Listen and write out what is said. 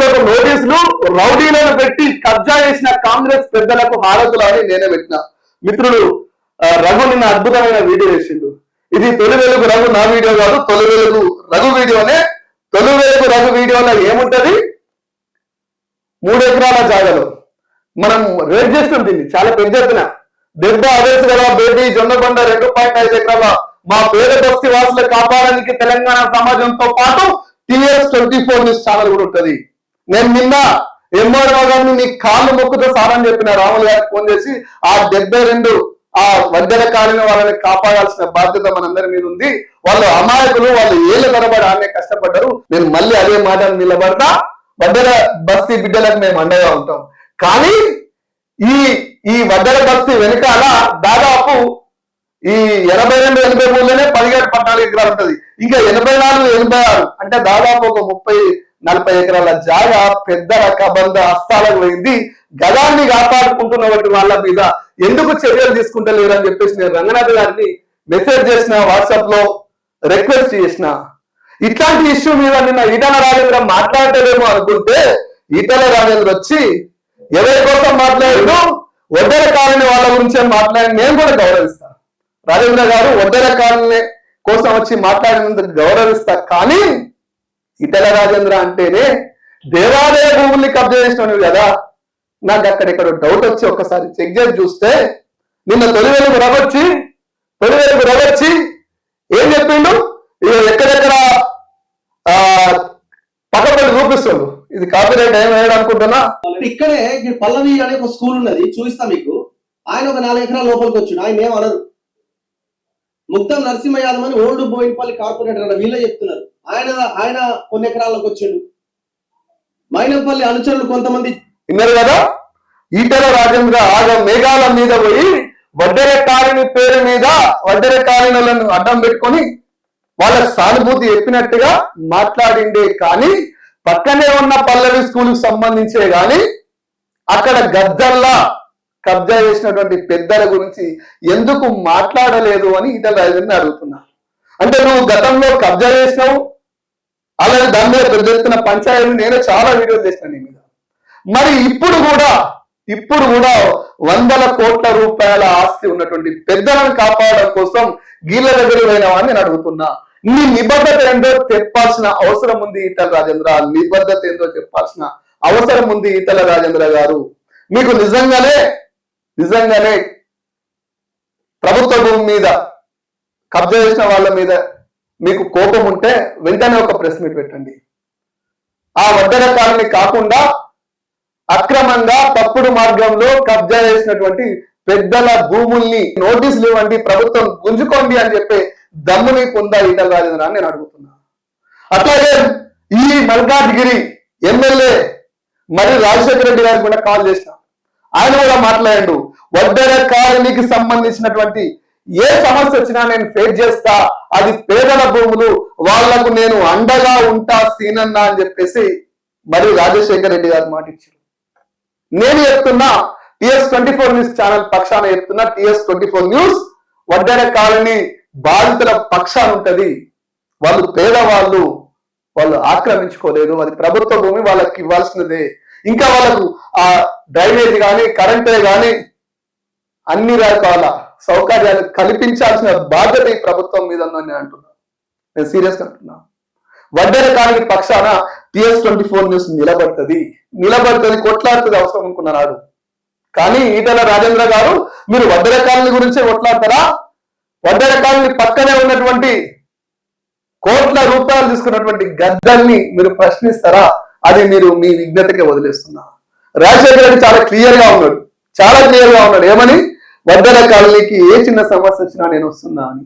పోలీసులకు నోటీసులు రౌడీలను పెట్టి కబ్జా చేసిన కాంగ్రెస్ పెద్దలకు హారతులు అని నేనే పెట్టిన. మిత్రుడు రఘు నిన్న అద్భుతమైన వీడియో చేసిండు. ఇది తొలి వెలుగు రఘు నా వీడియో కాదు తొలి వెలుగు రఘు వీడియోనే. తొలి వెలుగు రఘు వీడియోలో ఏముంటది? మూడు ఎకరాల జాగలు. మనం రేట్ చేస్తాం దీన్ని చాలా పెద్ద ఎత్తున. దెబ్బ అవేసి గల బేబీ జొన్నబండ రెండు పాయింట్ ఐదు ఎకరాల. మా పేద బస్తి వాసులు కాపాడడానికి తెలంగాణ సమాజంతో పాటు TS twenty four news channel కూడా ఉంటది. నేను నిన్న ఎంఆర్ఓ గారిని నీ కాళ్ళు మొక్కుతో సారని చెప్పిన రాములు గారికి ఫోన్ చేసి ఆ డెబ్బై రెండు ఆ వద్దెల కాలిన వాళ్ళని కాపాడాల్సిన బాధ్యత మనందరి మీద ఉంది. వాళ్ళు అమాయకులు వాళ్ళు ఏళ్ళ తరబడి ఆమె కష్టపడ్డారు. నేను మళ్ళీ అదే మాట నిలబడతా. వద్దల బస్తీ బిడ్డలకు మేము అండగా ఉంటాం. కానీ ఈ ఈ వద్దల బస్తీ వెనకాల దాదాపు ఈ ఎనభై రెండు ఎనభై మూడులోనే పదిహేడు పద్నాలుగు ఎకరాలు ఉంటది. ఇంకా ఎనభై నాలుగు ఎనభై ఆరు అంటే దాదాపు ఒక ముప్పై నలభై ఎకరాల జాగా పెద్ద రకబంద హస్తాలకు పోయింది గదాన్ని కాపాడుకుంటున్నటువంటి వాళ్ళ మీద ఎందుకు చర్యలు తీసుకుంటలేరు అని చెప్పేసి నేను రంగనాథ్ గారిని మెసేజ్ చేసిన వాట్సాప్లో రిక్వెస్ట్ చేసిన. ఇట్లాంటి ఇష్యూ మీద నిన్న ఈటల రాజేంద్ర మాట్లాడలేమో అనుకుంటే ఈటల రాజేంద్ర వచ్చి ఎవరి కోసం మాట్లాడాడు వడ్డెర కాలనీ వాళ్ళ గురించే మాట్లాడి నేను కూడా గౌరవిస్తాను రాజేంద్ర గారు వడ్డెర కాలనీ కోసం వచ్చి మాట్లాడినందుకు గౌరవిస్తా. కానీ ఇటల రాజేంద్ర అంటేనే దేవాలయ భూముల్ని కబ్జా చేసినవి కదా. నాకు అక్కడెక్కడ డౌట్ వచ్చి ఒక్కసారి చెక్ చేసి చూస్తే నిన్న తొలి వెలుగు రవచ్చి తొలి వెలుగు రవచ్చి ఏం చెప్పిండు? ఇక ఎక్కడెక్కడ ఆ పక్కపల్లి చూపిస్తుండు. ఇది కాపీరైట్ ఏం వేయడం అనుకుంటున్నా ఇక్కడే పల్లవి అనే ఒక స్కూల్ ఉన్నది చూపిస్తా మీకు. ఆయన ఒక నాలుగు ఎకరాల లోపలికి వచ్చిండు. ఆయన ఏం ముక్తం నరసింహ యాదవ్ అని ఓల్డ్ బోయినపల్లి కార్పొరేటర్ అని వీళ్ళే చెప్తున్నారు. ఆయన ఆయన కొన్ని ఎకరాలకు వచ్చిండు. మైనంపల్లి అనుచరులు కొంతమంది విన్నారు కదా? ఈటల రాజేంద్ర ఆగ మేఘాల మీద పోయి వడ్డెర కాలిని పేరు మీద వడ్డెర కాలినలను అడ్డం పెట్టుకొని వాళ్ళ సానుభూతి చెప్పినట్టుగా మాట్లాడిండే కానీ పక్కనే ఉన్న పల్లవి స్కూల్ సంబంధించే కానీ అక్కడ గద్దల్లా కబ్జా చేసినటువంటి పెద్దల గురించి ఎందుకు మాట్లాడలేదు అని ఈటల రాజేంద్ర అడుగుతున్నారు అంటే నువ్వు గతంలో కబ్జా చేసినావు అలాగే దాని మీద పెద్ద ఎత్తున పంచాయతీ నేను చాలా వీడియోలు చేసినాను నీ మీద. మరి ఇప్పుడు కూడా ఇప్పుడు కూడా వందల కోట్ల రూపాయల ఆస్తి ఉన్నటువంటి పెద్దలను కాపాడడం కోసం గీళ్ళ దగ్గర పోయినావని నేను అడుగుతున్నా. నీ నిబద్ధత ఏంటో చెప్పాల్సిన అవసరం ఉంది ఈటల రాజేంద్ర. నిబద్ధత ఏందో చెప్పాల్సిన అవసరం ఉంది ఈటల రాజేంద్ర గారు. మీకు నిజంగానే నిజంగానే ప్రభుత్వ భూమి మీద కబ్జా చేసిన వాళ్ళ మీద మీకు కోపం ఉంటే వెంటనే ఒక ప్రెస్ మీట్ పెట్టండి. ఆ వడ్డరకాలని కాకుండా అక్రమంగా తప్పుడు మార్గంలో కబ్జా చేసినటువంటి పెద్దల భూముల్ని నోటీసులు ఇవ్వండి ప్రభుత్వం గుంజుకోండి అని చెప్పే దమ్ము నీకు ఉందా ఈటల రాజేంద్ర అని నేను అడుగుతున్నా. అట్లాగే ఈ మల్కాజ్గిరి ఎమ్మెల్యే మరి రాజశేఖర రెడ్డి గారికి కూడా కాల్ చేసిన. ఆయన కూడా మాట్లాడాడు. వడ్డెర కాలనీకి సంబంధించినటువంటి ఏ సమస్య వచ్చినా నేను ఫేస్ చేస్తా అది పేదల భూములు వాళ్ళకు నేను అండగా ఉంటా సీనన్న అని చెప్పేసి మరి రాజశేఖర రెడ్డి గారు మాట ఇచ్చారు నేను చెప్తున్నా TS twenty four news channel పక్షాన చెప్తున్నా TS twenty four news Vaddera colony బాధితుల పక్షాన ఉంటది. వాళ్ళు పేదవాళ్ళు వాళ్ళు ఆక్రమించుకోలేదు అది ప్రభుత్వ భూమి వాళ్ళకి ఇవ్వాల్సినదే. ఇంకా వాళ్ళకు ఆ డ్రైనేజ్ కానీ కరెంటే కానీ అన్ని రకాల సౌకర్యాలు కల్పించాల్సిన బాధ్యత ఈ ప్రభుత్వం మీద ఉందని నేను అంటున్నాను నేను సీరియస్ అంటున్నా. వడ్డెర కాలనీ పక్షాన టిఎస్ ట్వంటీ ఫోర్ న్యూస్ నిలబడుతుంది. నిలబడుతుంది కొట్లాడుతుంది అవసరం అనుకున్నాడు కానీ ఈటల రాజేంద్ర గారు మీరు వడ్డెర కాలనీ గురించే కొట్లాడతారా? వడ్డెర కాలనీ పక్కనే ఉన్నటువంటి కోట్ల రూపాయలు తీసుకున్నటువంటి గద్దల్ని మీరు ప్రశ్నిస్తారా? అది మీరు మీ విజ్ఞతకే వదిలేస్తున్నా. రాజశేఖర రెడ్డి చాలా క్లియర్గా ఉన్నాడు. చాలా క్లియర్గా ఉన్నాడు. ఏమని? వడ్డెర కాలనీకి ఏ చిన్న సమస్య వచ్చినా నేను వస్తున్నా అని.